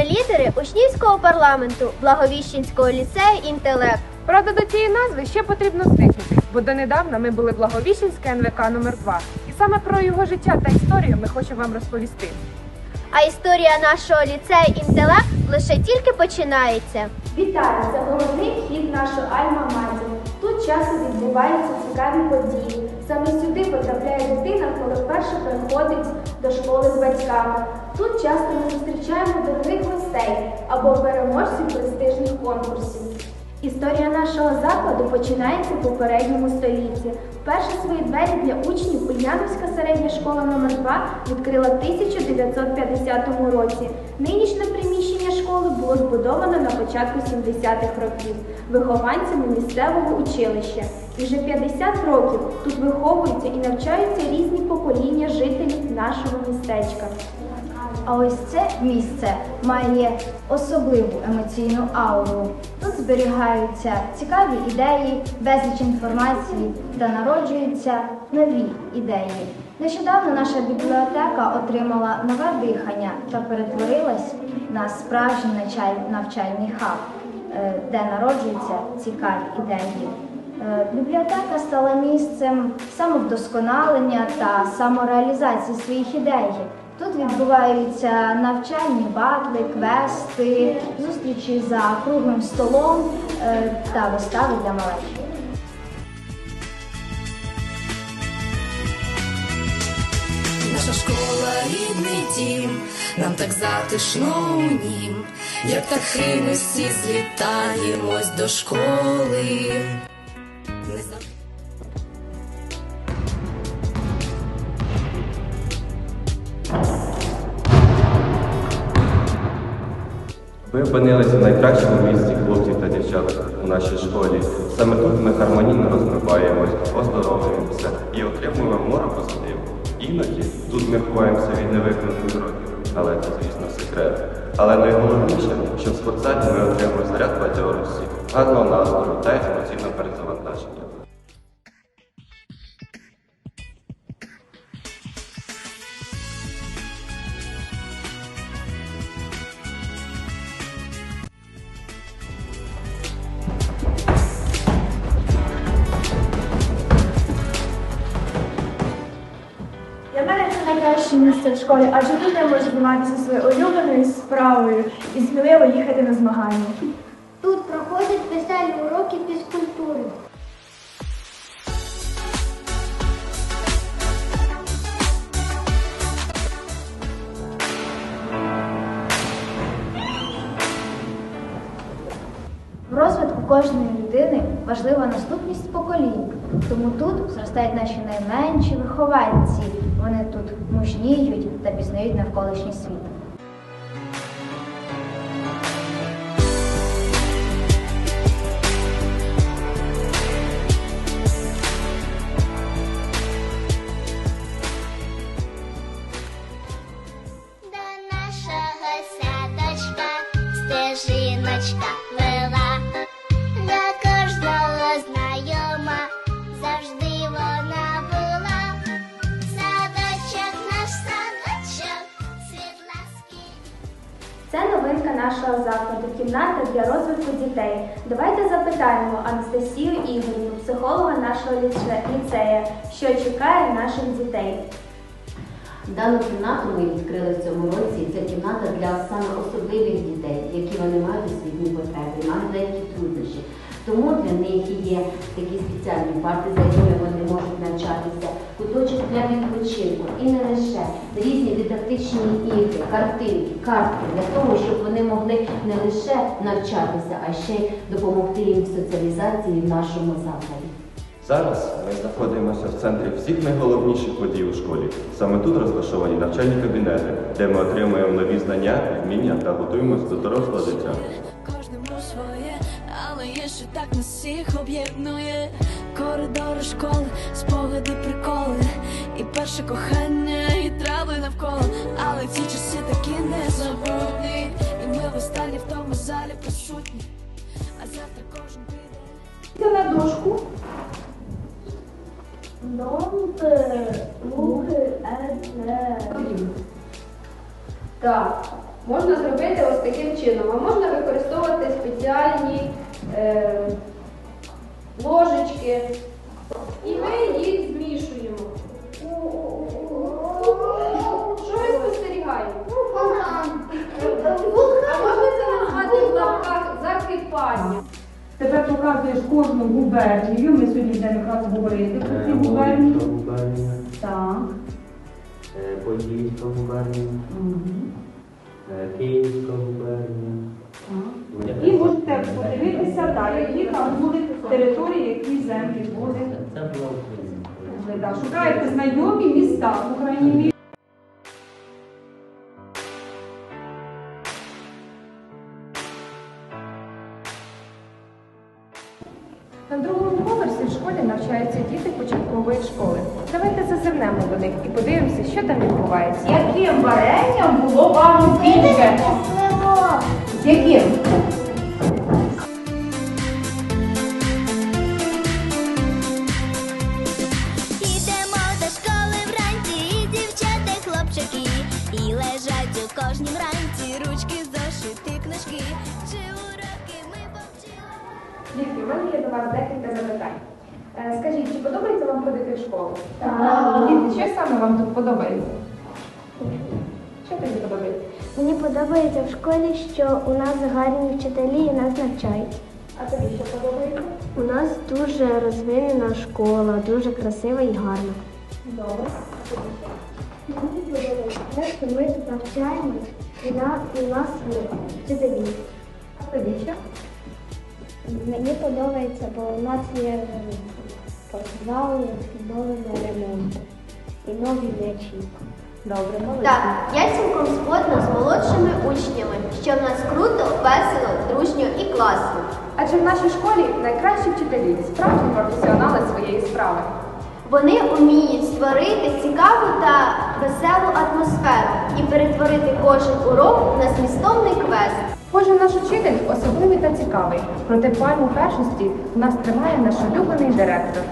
Ми лідери учнівського парламенту Благовіщенського ліцею інтелект. Правда, до цієї назви ще потрібно звикнути, бо донедавна ми були Благовіщенське НВК номер 2 І саме про його життя та історію ми хочемо вам розповісти. А історія нашого ліцею інтелект лише тільки починається. Вітаю! Це головний вхід нашої Альма-Матір. Тут відбуваються цікаві події. Саме сюди потрапляє дитина, коли вперше приходить до школи з батьками. Тут часто ми зустрічаємо дорогих гостей або переможців престижних конкурсів. Історія нашого закладу починається в попередньому столітті. Вперше свої двері для учнів Ульяновська середня школа номер 2 відкрила в 1950 році. Нинішнє приміщення школи було збудовано на початку 70-х років вихованцями місцевого училища. І вже 50 років тут виховуються і навчаються різні покоління жителів нашого містечка. А ось це місце має особливу емоційну ауру. Зберігаються цікаві ідеї, безліч інформації та народжуються нові ідеї. Нещодавно наша бібліотека отримала нове дихання та перетворилась на справжній навчальний хаб, е, де народжуються цікаві ідеї. Е, Бібліотека стала місцем самовдосконалення та самореалізації своїх ідей. Тут відбуваються навчальні батли, квести, зустрічі за круглим столом е, та вистави для малечі. Наша школа рідний дім, нам так затишно у нім, як птахи ми всі злітаємось до школи. Ви опинилися в найкращому місці хлопців та дівчат у нашій школі. Саме тут ми гармонійно розвиваємось, оздоровлюємося і отримуємо море позитиву. Іноді тут ми ховаємося від невиконаних уроків, але це, звісно, секрет. Але найголовніше, що в спортзалі ми отримуємо заряд бадьорості, гарного настрою та емоційного перезавантаження. Це найкраще місце в школі, адже тут я можу займатися своєю улюбленою справою і сміливо їхати на змагання. Тут проходять веселі уроки фізкультури. В розвитку кожної людини важлива наступність поколінь. Тому тут зростають наші найменші вихованці. Вони тут мужніють та пізнають навколишній світ. Нашого закладу, кімната для розвитку дітей. Давайте запитаємо Анастасію Ігорівну, психолога нашого ліце- ліцея, що чекає наших дітей. Дану кімнату ми відкрили в цьому році. Це кімната для саме особливих дітей, які вони мають освітні потреби, мають деякі труднощі. Тому для них є такі спеціальні парти, за якими вони можуть навчатися, куточок для відпочинку і не лише різні дидактичні ігри, картинки, картки для того, щоб вони могли не лише навчатися, а ще й допомогти їм в соціалізації в нашому закладі. Зараз ми знаходимося в центрі всіх найголовніших подій у школі. Саме тут розташовані навчальні кабінети, де ми отримуємо нові знання, вміння та готуємося до дорослого життя. Так нас всіх об'єднує. Коридори школи, спогади, приколи, і перше кохання, і трави навколо. Але ці часи такі незабутні. І ми в останні в тому залі присутні. А завтра кожен піде. На дошку. Номер, луки, еде. Так, можна зробити ось таким чином. А можна використовувати спеціальні е, ложечки. І ми їх змішуємо. Що ми спостерігаємо? А можна це назвати в лапках закипання? Тепер показуєш кожну губернію. Ми сьогодні будемо якраз говорити про ці губернії. Волинська губернія, Так. е, Подільська губернія, там були території, які землі були. Це була Україна. Шукаєте знайомі міста в Україні. На другому поверсі в школі навчаються діти початкової школи. Давайте зазирнемо до них і подивимося, що там відбувається. Яким варенням було вам більше? Яким? Лежать у кожнім ранці ручки, зошити, книжки, чи уроки ми повчили. Дітки, в мене є до вас декілька запитань. Е, Скажіть, чи подобається вам ходити в школу? Так. Діти, що саме вам тут подобається? Що тобі подобається? Мені подобається в школі, що у нас гарні вчителі і нас навчають. А тобі що подобається? У нас дуже розвинена школа, дуже красива і гарна. Добре. Мені подобається те, що ми тут навчаємось і, на, і у нас є вчителі. А тобі що? Мені подобається, бо у нас є спортзал, футболи ремонт і нові м'ячі. Добре, молодці. Так, я цілком згодна з молодшими учнями, що в нас круто, весело, дружньо і класно. Адже в нашій школі найкращі вчителі, справжні професіонали своєї справи. Вони вміють створити цікаву та веселу атмосферу і перетворити кожен урок на змістовний квест. Кожен наш учитель особливий та цікавий, проте пальму першості в нас тримає наш улюблений директор.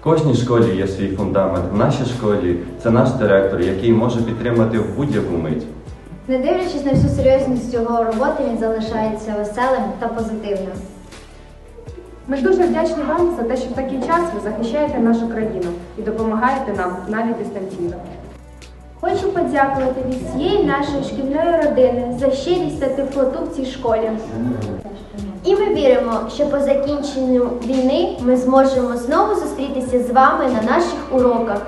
В кожній школі є свій фундамент. В нашій школі це наш директор, який може підтримати в будь-яку мить. Не дивлячись на всю серйозність його роботи, він залишається веселим та позитивним. Ми дуже вдячні вам за те, що в такий час ви захищаєте нашу країну і допомагаєте нам навіть дистанційно. Хочу подякувати від всієї нашої шкільної родини за щирість та теплоту в цій школі. І ми віримо, що по закінченню війни ми зможемо знову зустрітися з вами на наших уроках